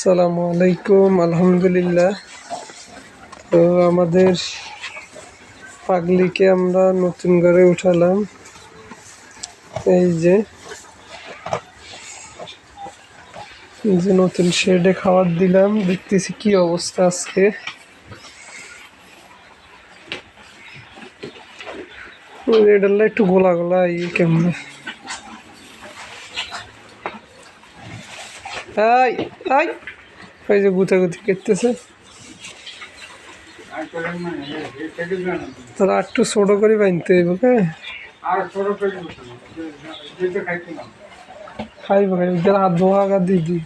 আসসালামু আলাইকুম, আলহামদুলিল্লাহ। তো আমাদের পাগলিকে আমরা নতুন ঘরে উঠালাম। এই যে যে নতুন শেডে খাবার দিলাম, দেখতেছি কি অবস্থা আজকে। এডাল্লা একটু গোলা গোলা ই কেমনে? আই আই ওই যে গুতাগুতি করতেছে। তারা একটু ছোট করে বানতে হইব হ্যাঁ খাইব খাইব। যারা দোয়া গা দিদি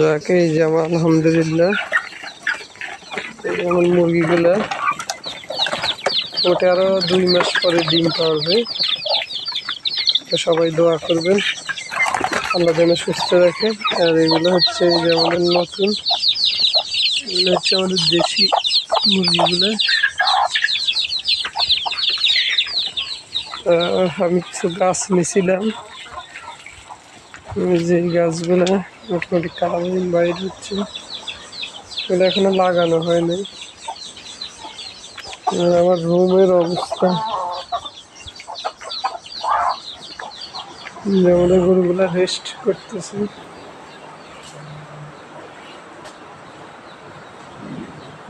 যাকে, এই যে আমার আলহামদুলিল্লাহ। এই আমার মুরগিগুলা। ওটা আরও দুই মাস পরে ডিম পারবে। তো সবাই দোয়া করবেন। আল্লাহ যেন সুস্থ রাখে। আর এগুলো হচ্ছে যে আমাদের নতুন। এগুলো হচ্ছে আমাদের দেশি মুরগিগুলো। আমি কিছু গাছ নিয়েছিলাম যে গাছগুলো মোটামুটি কালারিং বাইর হচ্ছে। এগুলো এখনও লাগানো হয়নি। আমার রুমের অবস্থা। আমাদের গরুগুলা রেস্ট করতেছে।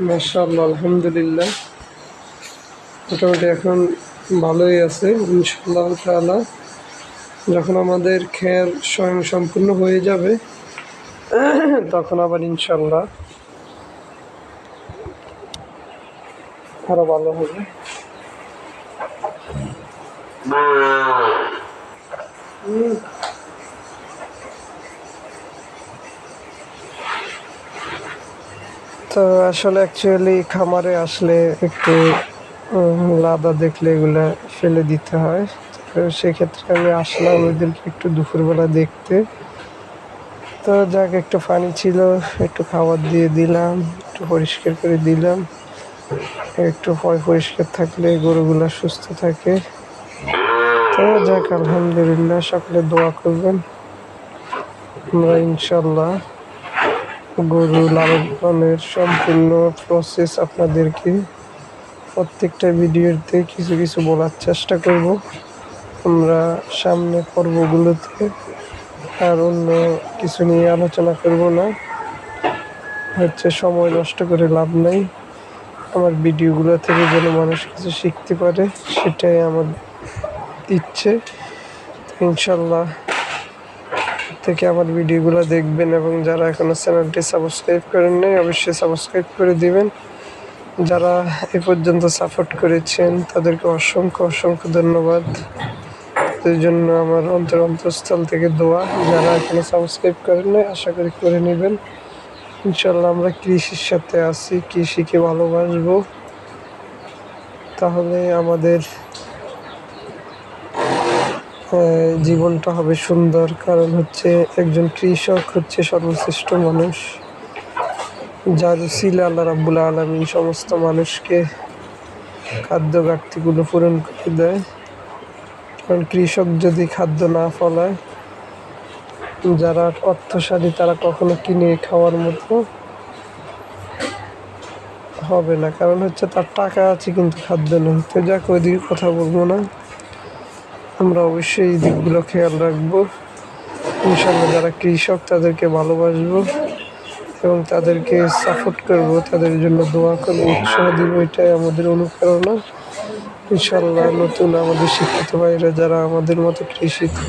মাশাআল্লাহ, আলহামদুলিল্লাহ। মোটামুটি এখন ভালোই আছে, ইনশাআল্লাহ তাআলা। যখন আমাদের খেয়াল স্বয়ং সম্পূর্ণ হয়ে যাবে, তখন আবার ইনশাল্লাহ আরও ভালো হবে। তো আসলে অ্যাকচুয়ালি খামারে আসলে একটু লাদা দেখলে এগুলা ফেলে দিতে হয়। সেক্ষেত্রে আমি আসলাম ওদেরকে একটু দুপুরবেলা দেখতে। তো যাক, একটু পানি ছিল, একটু খাবার দিয়ে দিলাম, একটু পরিষ্কার করে দিলাম। একটু পয় পরিষ্কার থাকলে গরুগুলা সুস্থ থাকে। তো যাক, আলহামদুলিল্লাহ, সকলে দোয়া করবেন। আমরা ইনশাল্লাহ গরু লালন পালনের সম্পূর্ণ প্রসেস আপনাদেরকে প্রত্যেকটা ভিডিওতে কিছু কিছু বলার চেষ্টা করব। আমরা সামনে পর্বগুলোতে আর অন্য কিছু নিয়ে আলোচনা করব না। হচ্ছে সময় নষ্ট করে লাভ নেই। আমার ভিডিওগুলো থেকে যেন মানুষ কিছু শিখতে পারে, সেটাই আমার ইচ্ছে। ইনশাল্লাহ থেকে আমার ভিডিওগুলো দেখবেন এবং যারা এখনও চ্যানেলটি সাবস্ক্রাইব করেন নাই, অবশ্যই সাবস্ক্রাইব করে দিবেন। যারা এ পর্যন্ত সাপোর্ট করেছেন, তাদেরকে অসংখ্য অসংখ্য ধন্যবাদ। তাদের জন্য আমার অন্তর অন্তঃস্থল থেকে দোয়া। যারা এখনও সাবস্ক্রাইব করেন নাই, আশা করি করে নেবেন। ইনশাল্লাহ আমরা কৃষির সাথে আছি, কৃষিকে ভালোবাসবো। তাহলে আমাদের জীবনটা হবে সুন্দর। কারণ হচ্ছে একজন কৃষক হচ্ছে সর্বশ্রেষ্ঠ মানুষ। যার ছিল আল্লাহ রাব্বুল আলমী সমস্ত মানুষকে খাদ্য ঘাটতিগুলো পূরণ করে দেয়। কারণ কৃষক যদি খাদ্য না ফলায়, যারা অর্থশালী তারা কখনো কিনে খাওয়ার মতো হবে না। কারণ হচ্ছে তার টাকা আছে কিন্তু খাদ্য নেই। তো যাক, ওইদিকে কথা বলব না। আমরা অবশ্যই এই দিকগুলো খেয়াল রাখব। ইনশাল্লাহ যারা কৃষক, তাদেরকে ভালোবাসবো এবং তাদেরকে সাপোর্ট করব। তাদের জন্য দোয়া করব উৎসাহ দিব, এটাই আমাদের অনুপ্রেরণা। ইনশাল্লাহ নতুন আমাদের শিক্ষিত ভাইরা যারা আমাদের মতো কৃষিতে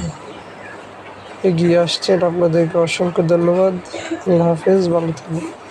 এগিয়ে আসছেন, আপনাদেরকে অসংখ্য ধন্যবাদ। আল্লাহ হাফেজ, ভালো থাকবেন।